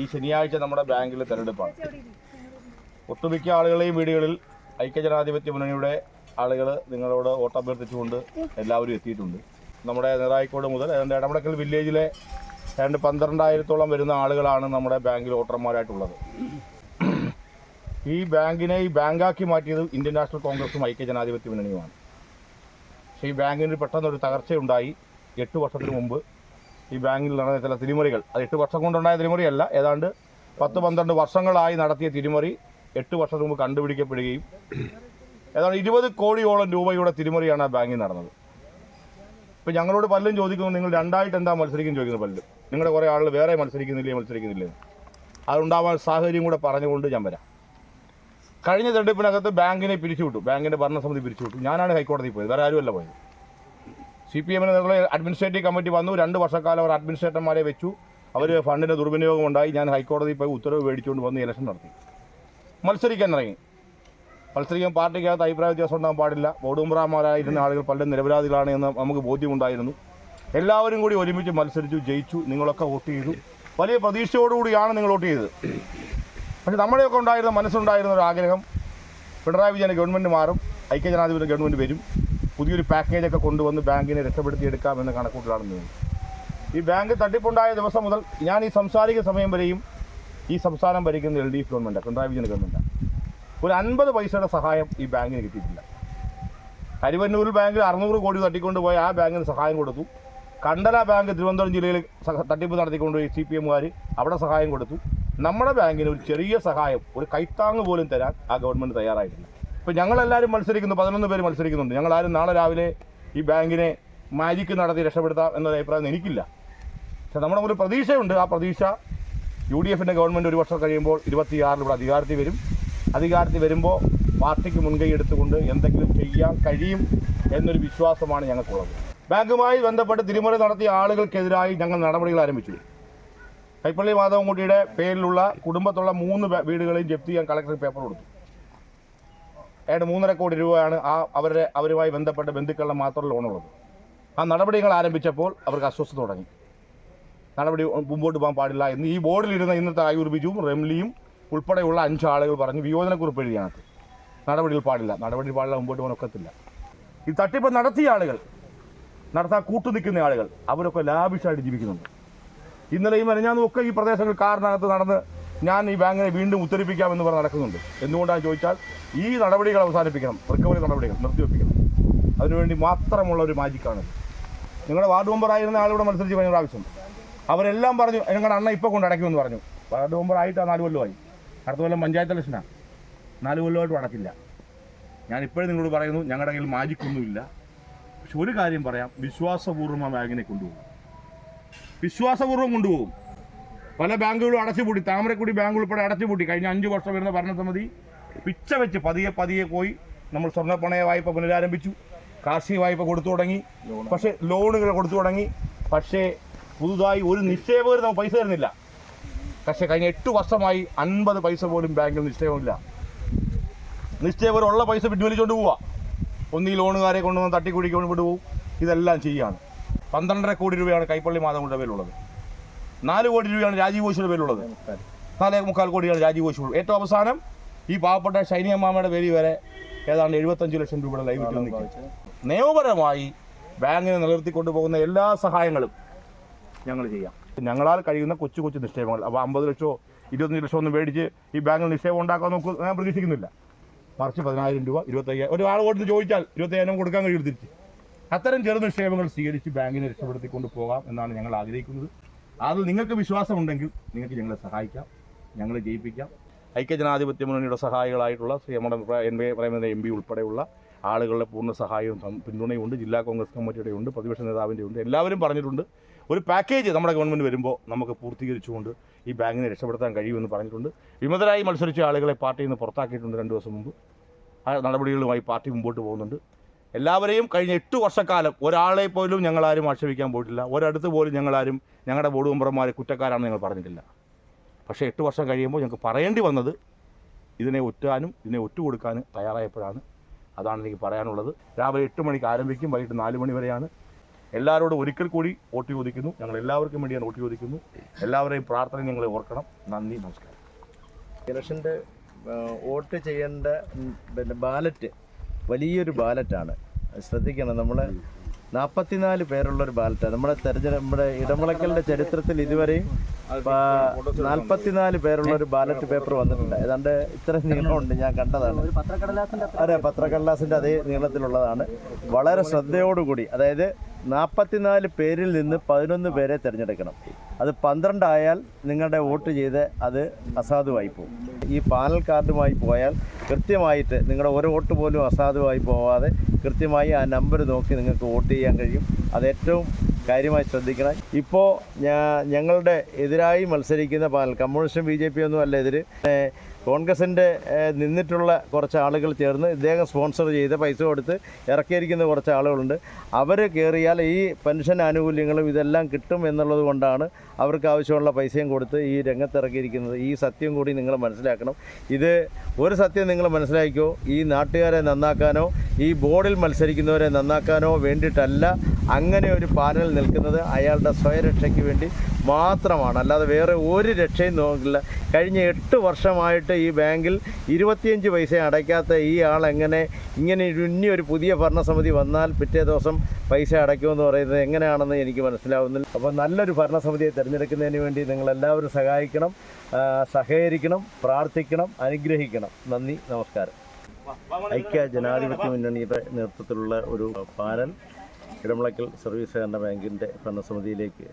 ഈ ശനിയാഴ്ച നമ്മുടെ ബാങ്കിൽ തെരഞ്ഞെടുപ്പാണ്. ഒട്ടുമിക്ക ആളുകളെയും വീടുകളിൽ ഐക്യജനാധിപത്യ മുന്നണിയുടെ ആളുകൾ നിങ്ങളോട് വോട്ടഭ്യർത്ഥിച്ചുകൊണ്ട് എല്ലാവരും എത്തിയിട്ടുണ്ട്. നമ്മുടെ നിറായിക്കോട് മുതൽ ഏതാണ്ട് ഇടമടക്കൽ വില്ലേജിലെ ഏതാണ്ട് പന്ത്രണ്ടായിരത്തോളം വരുന്ന ആളുകളാണ് നമ്മുടെ ബാങ്കിൽ വോട്ടർമാരായിട്ടുള്ളത്. ഈ ബാങ്കിനെ ഈ ബാങ്കാക്കി മാറ്റിയത് ഇന്ത്യൻ നാഷണൽ കോൺഗ്രസും ഐക്യജനാധിപത്യ മുന്നണിയുമാണ്. പക്ഷേ ഈ ബാങ്കിന് പെട്ടെന്നൊരു തകർച്ചയുണ്ടായി. എട്ട് വർഷത്തിന് മുമ്പ് ഈ ബാങ്കിൽ നടന്ന ചില തിരിമറികൾ. അത് എട്ട് വർഷം കൊണ്ടുണ്ടായ തിരിമറിയല്ല. ഏതാണ്ട് പത്ത് പന്ത്രണ്ട് വർഷങ്ങളായി നടത്തിയ തിരിമറി എട്ട് വർഷത്തിന് മുമ്പ് കണ്ടുപിടിക്കപ്പെടുകയും ഏതാണ്ട് ഇരുപത് കോടിയോളം രൂപയുടെ തിരിമറിയാണ് ആ ബാങ്കിൽ നടന്നത്. ഇപ്പം ഞങ്ങളോട് പലരും ചോദിക്കുന്നു നിങ്ങൾ രണ്ടായിട്ട് എന്താ മത്സരിക്കും ചോദിക്കുന്നത് പലരും നിങ്ങളുടെ കുറേ ആളുകൾ വേറെ മത്സരിക്കുന്നില്ലേ മത്സരിക്കുന്നില്ലേ? അതുണ്ടാവാൻ സാഹചര്യം കൂടെ പറഞ്ഞുകൊണ്ട് ഞാൻ വരാം. കഴിഞ്ഞ തെരഞ്ഞെടുപ്പിനകത്ത് ബാങ്കിനെ പിരിച്ചുവിട്ടു. ബാങ്കിന്റെ ഭരണസമിതി പിരിച്ചുവിട്ടു. ഞാനാണ് ഹൈക്കോടതിയിൽ പോയത്. വേറെ ആരുമല്ല പോയത്. സി പി എമ്മിന് നിന്നുള്ള അഡ്മിനിസ്ട്രേറ്റീവ് കമ്മിറ്റി വന്നു. രണ്ട് വർഷക്കാലം അവർ അഡ്മിനിസ്ട്രേറ്റർമാരെ വെച്ചു. അവർ ഫണ്ടിന്റെ ദുർവിനിയോഗം ഉണ്ടായി. ഞാൻ ഹൈക്കോടതിയിൽ പോയി ഉത്തരവ് മേടിച്ചുകൊണ്ട് വന്ന് ഇലക്ഷൻ നടത്തി. മത്സരിക്കാൻ ഇറങ്ങി. മത്സരിക്കാൻ പാർട്ടിക്കകത്ത് അഭിപ്രായ വ്യത്യാസം ഉണ്ടാകാൻ പാടില്ല. ബോഡുംബ്രാമാരായിരുന്ന ആളുകൾ പലരും നിരപരാധികളാണ് എന്ന് നമുക്ക് ബോധ്യമുണ്ടായിരുന്നു. എല്ലാവരും കൂടി ഒരുമിച്ച് മത്സരിച്ചു ജയിച്ചു. നിങ്ങളൊക്കെ വോട്ട് ചെയ്തു. വലിയ പ്രതീക്ഷയോടുകൂടിയാണ് നിങ്ങൾ വോട്ട് ചെയ്തത്. പക്ഷേ നമ്മുടെയൊക്കെ ഉണ്ടായിരുന്ന മനസ്സുണ്ടായിരുന്ന ഒരു ആഗ്രഹം പിണറായി വിജയൻ ഗവൺമെന്റ് മാറും. ഐക്യജനാധിപത്യ ഗവൺമെന്റ് വരും. പുതിയൊരു പാക്കേജൊക്കെ കൊണ്ടുവന്ന് ബാങ്കിനെ രക്ഷപ്പെടുത്തിയെടുക്കാമെന്ന് കണക്കൂട്ടിലാണ് ഈ ബാങ്ക് തട്ടിപ്പുണ്ടായ ദിവസം മുതൽ ഞാൻ ഈ സംസാരിക്കുന്ന സമയം വരെയും ഈ സംസ്ഥാനം ഭരിക്കുന്ന L D F government Pinarayi Vijayan government ഒരു അൻപത് പൈസയുടെ സഹായം ഈ ബാങ്കിന് കിട്ടിയിട്ടില്ല. കരുവന്നൂർ ബാങ്കിൽ അറുന്നൂറ് കോടി തട്ടിക്കൊണ്ട് പോയ ആ ബാങ്കിന് സഹായം കൊടുത്തു. കണ്ടല ബാങ്ക് തിരുവനന്തപുരം ജില്ലയിൽ തട്ടിപ്പ് നടത്തിക്കൊണ്ട് സി പി എമ്മുകാർ അവിടെ സഹായം കൊടുത്തു. നമ്മുടെ ബാങ്കിന് ഒരു ചെറിയ സഹായം ഒരു കൈത്താങ്ങ് പോലും തരാൻ ആ ഗവൺമെന്റ് തയ്യാറായിട്ടില്ല. ഇപ്പം ഞങ്ങളെല്ലാവരും മത്സരിക്കുന്നു പതിനൊന്ന് പേര് മത്സരിക്കുന്നുണ്ട്. ഞങ്ങളാരും നാളെ രാവിലെ ഈ ബാങ്കിനെ മാജിക്ക് നടത്തി രക്ഷപ്പെടുത്താം എന്നൊരു അഭിപ്രായം എനിക്കില്ല. പക്ഷെ നമ്മുടെ ഒരു പ്രതീക്ഷയുണ്ട്. ആ പ്രതീക്ഷ യു ഡി എഫിന്റെ ഗവൺമെന്റ് ഒരു വർഷം കഴിയുമ്പോൾ ഇരുപത്തിയാറിൽ ഇവിടെ അധികാരത്തിൽ വരും. അധികാരത്തിൽ വരുമ്പോൾ പാർട്ടിക്ക് മുൻകൈ എടുത്തുകൊണ്ട് എന്തെങ്കിലും ചെയ്യാൻ കഴിയും എന്നൊരു വിശ്വാസമാണ് ഞങ്ങൾക്കുള്ളത്. ബാങ്കുമായി ബന്ധപ്പെട്ട് തിരിമറി നടത്തിയ ആളുകൾക്കെതിരായി ഞങ്ങൾ നടപടികൾ ആരംഭിച്ചു. കൈപ്പള്ളി മാധവൻകുട്ടിയുടെ പേരിലുള്ള കുടുംബത്തുള്ള മൂന്ന് വീടുകളെയും ജപ്തി ചെയ്യാൻ കളക്ടർ പേപ്പർ കൊടുത്തു. ഏതാണ്ട് മൂന്നര കോടി രൂപയാണ് ആ അവരുടെ അവരുമായി ബന്ധപ്പെട്ട ബന്ധുക്കളുടെ മാത്രം ലോണുള്ളത്. ആ നടപടികൾ ആരംഭിച്ചപ്പോൾ അവർക്ക് അസ്വസ്ഥ തുടങ്ങി. നടപടി മുമ്പോട്ട് പോകാൻ പാടില്ല എന്ന് ഈ ബോർഡിലിരുന്ന ഇന്നത്തെ ആയൂർ ബിജുവും റെംലിയും ഉൾപ്പെടെയുള്ള അഞ്ച് ആളുകൾ പറഞ്ഞു വിയോജനക്കുറിപ്പ് എഴുതിയാണ്. നടപടികൾ പാടില്ല. നടപടി പാടില്ല മുമ്പോട്ട് പോകാൻ ഒക്കത്തില്ല. ഈ തട്ടിപ്പ് നടത്തിയ ആളുകൾ നടത്താൻ കൂട്ടുനിൽക്കുന്ന ആളുകൾ അവരൊക്കെ ലാഭിഷായിട്ട് ജീവിക്കുന്നുണ്ട്. ഇന്നലെയും മെനഞ്ഞാന്നും ഒക്കെ ഈ പ്രദേശങ്ങൾ കാറിനകത്ത് നടന്ന് ഞാൻ ഈ ബാങ്കിനെ വീണ്ടും ഉത്തരിപ്പിക്കാമെന്ന് പറഞ്ഞ് നടക്കുന്നുണ്ട്. എന്തുകൊണ്ടാണ് ചോദിച്ചാൽ ഈ നടപടികൾ അവസാനിപ്പിക്കണം. റിക്കവറി നടപടികൾ നിർത്തിവെപ്പിക്കണം. അതിനുവേണ്ടി മാത്രമുള്ള ഒരു മാജിക്കാണ്. നിങ്ങളുടെ വാർഡ് മെമ്പറായിരുന്ന ആളിവിടെ മത്സരിച്ച് കഴിഞ്ഞ പ്രാവശ്യം. അവരെല്ലാം പറഞ്ഞു ഞങ്ങളുടെ അണ്ണ ഇപ്പോൾ കൊണ്ട് അടയ്ക്കുമെന്ന് പറഞ്ഞു. വാർഡ് മെമ്പറായിട്ട് നാല് കൊല്ലമായി. അടുത്ത കൊല്ലം പഞ്ചായത്ത് ഇലക്ഷനാണ് നാല് കൊല്ലമായിട്ടും അടക്കില്ല. ഞാൻ ഇപ്പോഴും നിങ്ങളോട് പറയുന്നു ഞങ്ങളുടെ കയ്യിൽ മാജിക്കൊന്നുമില്ല. പക്ഷെ ഒരു കാര്യം പറയാം. വിശ്വാസപൂർവം ആ ബാങ്കിനെ കൊണ്ടുപോകും. വിശ്വാസപൂർവം കൊണ്ടുപോകും. പല ബാങ്കുകളും അടച്ചുപൂട്ടി. താമരക്കുടി ബാങ്ക് ഉൾപ്പെടെ അടച്ചുപൂട്ടി. കഴിഞ്ഞ അഞ്ച് വർഷം വരുന്ന ഭരണസമിതി പിച്ച വെച്ച് പതിയെ പതിയെ പോയി. നമ്മൾ സ്വർണപ്പണയ വായ്പ പുനരാരംഭിച്ചു. കാർഷിക വായ്പ കൊടുത്തു തുടങ്ങി. പക്ഷേ ലോണുകൾ കൊടുത്തു തുടങ്ങി. പക്ഷേ പുതുതായി ഒരു നിക്ഷേപകർ നമുക്ക് പൈസ തരുന്നില്ല. പക്ഷേ കഴിഞ്ഞ എട്ട് വർഷമായി അൻപത് പൈസ പോലും ബാങ്കിൽ നിക്ഷേപമില്ല നിക്ഷേപകർ ഉള്ള പൈസ പിൻവലിച്ചുകൊണ്ട് പോവുക ഒന്നീ ലോണുകാരെ കൊണ്ടുവന്ന് തട്ടിക്കുടിക്കൊണ്ട് വിടുപോകും ഇതെല്ലാം ചെയ്യുകയാണ് പന്ത്രണ്ടര കോടി രൂപയാണ് കൈപ്പള്ളി മാതാവിന്റെ പേരിലുള്ളത് നാല് കോടി രൂപയാണ് രാജീവ് ഘോഷിയുടെ പേരിലുള്ളത്. നാലേ മുക്കാൽ കോടിയാണ് രാജീവ് ഘോഷ് ഏറ്റവും അവസാനം ഈ പാവപ്പെട്ട ഷൈനി അമ്മാമയുടെ പേരിൽ വരെ ഏതാണ്ട് എഴുപത്തഞ്ച് ലക്ഷം രൂപയുടെ ലൈവ് നിൽക്കും. നിയമപരമായി ബാങ്കിനെ നിലനിർത്തിക്കൊണ്ടു പോകുന്ന എല്ലാ സഹായങ്ങളും ഞങ്ങൾ ചെയ്യാം. ഞങ്ങളാൽ കഴിയുന്ന കൊച്ചു കൊച്ചു നിക്ഷേപങ്ങൾ. അപ്പോൾ അമ്പത് ലക്ഷമോ ഇരുപത്തഞ്ച് ലക്ഷമോ ഒന്നും മേടിച്ച് ഈ ബാങ്കിൽ നിക്ഷേപം ഉണ്ടാക്കാൻ നോക്കുക ഞാൻ പ്രതീക്ഷിക്കുന്നില്ല. മറിച്ച് പതിനായിരം രൂപ ഇരുപത്തയ്യായിരം ഒരാൾ കൊടുത്ത് ചോദിച്ചാൽ ഇരുപത്തയ്യായിരം കൊടുക്കാൻ കഴിയും തിരിച്ച് അത്തരം ചെറു നിക്ഷേപങ്ങൾ സ്വീകരിച്ച് ബാങ്കിനെ രക്ഷപ്പെടുത്തിക്കൊണ്ട് പോകാം എന്നാണ് ഞങ്ങൾ ആഗ്രഹിക്കുന്നത്. അതിൽ നിങ്ങൾക്ക് വിശ്വാസം ഉണ്ടെങ്കിൽ നിങ്ങൾക്ക് ഞങ്ങളെ സഹായിക്കാം ഞങ്ങളെ ജയിപ്പിക്കാം. ഐക്യജനാധിപത്യ മുന്നണിയുടെ സഹായികളായിട്ടുള്ള ശ്രീ നമ്മുടെ N V Premachandra M P ഉൾപ്പെടെയുള്ള ആളുകളുടെ പൂർണ സഹായവും പിന്തുണയും പിന്തുണയുണ്ട് ജില്ലാ കോൺഗ്രസ് കമ്മിറ്റിയുടെ ഉണ്ട് പ്രതിപക്ഷ നേതാവിന്റെ ഉണ്ട് എല്ലാവരും പറഞ്ഞിട്ടുണ്ട്. ഒരു പാക്കേജ് നമ്മുടെ ഗവൺമെന്റ് വരുമ്പോൾ നമുക്ക് പൂർത്തീകരിച്ചുകൊണ്ട് ഈ ബാങ്കിനെ രക്ഷപ്പെടുത്താൻ കഴിയുമെന്ന് പറഞ്ഞിട്ടുണ്ട്. വിമതരായി മത്സരിച്ച ആളുകളെ പാർട്ടിയിൽ നിന്ന് പുറത്താക്കിയിട്ടുണ്ട് രണ്ട് ദിവസം മുമ്പ്. ആ നടപടികളുമായി പാർട്ടി മുമ്പോട്ട് പോകുന്നുണ്ട്. എല്ലാവരെയും കഴിഞ്ഞ എട്ട് വർഷക്കാലം ഒരാളെ പോലും ഞങ്ങളാരും ആക്ഷേപിക്കാൻ പോയിട്ടില്ല. ഒരിടത്ത് പോലും ഞങ്ങളാരും ഞങ്ങളുടെ ബോർഡ് മെമ്പർമാർ കുറ്റക്കാരാണെന്ന് ഞങ്ങൾ പറഞ്ഞിട്ടില്ല. പക്ഷേ എട്ട് വർഷം കഴിയുമ്പോൾ ഞങ്ങൾക്ക് പറയേണ്ടി വന്നത് ഇതിനെ ഒറ്റാനും ഇതിനെ ഒറ്റുകൊടുക്കാനും തയ്യാറായപ്പോഴാണ്. അതാണ് എനിക്ക് പറയാനുള്ളത്. രാവിലെ എട്ട് മണിക്ക് ആരംഭിക്കും വൈകിട്ട് നാല് മണി വരെയാണ്. എല്ലാവരോടും ഒരിക്കൽ കൂടി വോട്ട് ചോദിക്കുന്നു. ഞങ്ങൾ എല്ലാവർക്കും വേണ്ടി ഞാൻ വോട്ട് ചോദിക്കുന്നു. എല്ലാവരെയും പ്രാർത്ഥന നിങ്ങൾ ഓർക്കണം. നന്ദി നമസ്കാരം. ഇലക്ഷന്റെ വോട്ട് ചെയ്യേണ്ട പിന്നെ ബാലറ്റ് വലിയൊരു ബാലറ്റാണ്. ശ്രദ്ധിക്കണം നമ്മൾ നാൽപ്പത്തിനാല് പേരുള്ള ഒരു ബാലറ്റാണ്. നമ്മുടെ തെരഞ്ഞെടുപ്പ് നമ്മുടെ ഇടമുളക്കലിന്റെ ചരിത്രത്തിൽ ഇതുവരെയും നാൽപ്പത്തിനാല് പേരുള്ള ഒരു ബാലറ്റ് പേപ്പർ വന്നിട്ടുണ്ട്. ഏതാണ്ട് ഇത്ര നീളമുണ്ട് ഞാൻ കണ്ടതാണ്. അതെ പത്രക്കടലാസിന്റെ അതേ നീളത്തിലുള്ളതാണ്. വളരെ ശ്രദ്ധയോടുകൂടി അതായത് നാൽപ്പത്തിനാല് പേരിൽ നിന്ന് പതിനൊന്ന് പേരെ തിരഞ്ഞെടുക്കണം. അത് പന്ത്രണ്ടായാൽ നിങ്ങളുടെ വോട്ട് ചെയ്ത് അത് അസാധുവായി പോകും. ഈ പാനൽ കാർഡുമായി പോയാൽ കൃത്യമായിട്ട് നിങ്ങളുടെ ഒരു വോട്ട് പോലും അസാധുവായി പോവാതെ കൃത്യമായി ആ നമ്പർ നോക്കി നിങ്ങൾക്ക് വോട്ട് ചെയ്യാൻ കഴിയും. അത് ഏറ്റവും കാര്യമായി ശ്രദ്ധിക്കണം. ഇപ്പോൾ ഞങ്ങളുടെ എതിരായി മത്സരിക്കുന്ന പാനൽ കമ്മ്യൂണിസ്റ്റും ബി ജെ പി ഒന്നും അല്ല എതിര്. കോൺഗ്രസിന്റെ നിന്നിട്ടുള്ള കുറച്ച് ആളുകൾ ചേർന്ന് ഇദ്ദേഹം സ്പോൺസർ ചെയ്ത് പൈസ കൊടുത്ത് ഇറക്കിയിരിക്കുന്ന കുറച്ച് ആളുകളുണ്ട്. അവർ കയറിയാൽ ഈ പെൻഷൻ ആനുകൂല്യങ്ങളും ഇതെല്ലാം കിട്ടും എന്നുള്ളത് കൊണ്ടാണ് അവർക്ക് ആവശ്യമുള്ള പൈസയും കൊടുത്ത് ഈ രംഗത്തിറക്കിയിരിക്കുന്നത്. ഈ സത്യം കൂടി നിങ്ങൾ മനസ്സിലാക്കണം. ഇത് ഒരു സത്യം നിങ്ങൾ മനസ്സിലാക്കിയോ ഈ നാട്ടുകാരെ നന്നാക്കാനോ ഈ ബോർഡിൽ മത്സരിക്കുന്നവരെ നന്നാക്കാനോ വേണ്ടിയിട്ടല്ല അങ്ങനെ ഒരു പാനൽ നിൽക്കുന്നത് അയാളുടെ സ്വയരക്ഷയ്ക്ക് വേണ്ടി മാത്രമാണ്. അല്ലാതെ വേറെ ഒരു രക്ഷയും നോക്കില്ല. കഴിഞ്ഞ എട്ട് വർഷമായിട്ട് ഈ ബാങ്കിൽ ഇരുപത്തിയഞ്ച് പൈസ അടയ്ക്കാത്ത ഈ ആൾ എങ്ങനെ ഇങ്ങനെ ഇനി ഒരു പുതിയ ഭരണസമിതി വന്നാൽ പിറ്റേ ദിവസം പൈസ അടയ്ക്കുമെന്ന് പറയുന്നത് എങ്ങനെയാണെന്ന് എനിക്ക് മനസ്സിലാവുന്നില്ല. അപ്പോൾ നല്ലൊരു ഭരണസമിതിയെ തിരഞ്ഞെടുക്കുന്നതിന് വേണ്ടി നിങ്ങളെല്ലാവരും സഹായിക്കണം സഹകരിക്കണം പ്രാർത്ഥിക്കണം അനുഗ്രഹിക്കണം. നന്ദി നമസ്കാരം. ഐക്യ ജനാധിപത്യ മുന്നണിയുടെ നേതൃത്വത്തിലുള്ള ഒരു പാനൽ ഇടമുളക്കൽ സർവീസ് സഹകരണ ബാങ്കിന്റെ ഭരണസമിതിയിലേക്ക്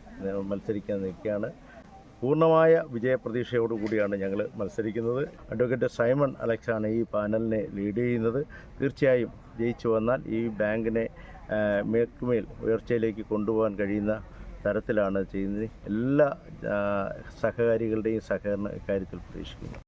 മത്സരിക്കാൻ നിൽക്കുകയാണ്. പൂർണമായ വിജയപ്രതീക്ഷയോടുകൂടിയാണ് ഞങ്ങൾ മത്സരിക്കുന്നത്. അഡ്വക്കേറ്റ് സൈമൺ അലക്സാണ് ഈ പാനലിനെ ലീഡ് ചെയ്യുന്നത്. തീർച്ചയായും ജയിച്ചു വന്നാൽ ഈ ബാങ്കിനെ മേൽക്കുമേൽ ഉയർച്ചയിലേക്ക് കൊണ്ടുപോകാൻ കഴിയുന്ന തരത്തിലാണ് ചെയ്യുന്നത്. എല്ലാ സഹകാരികളുടെയും സഹകരണ കാര്യത്തിൽ പ്രതീക്ഷിക്കുന്നു.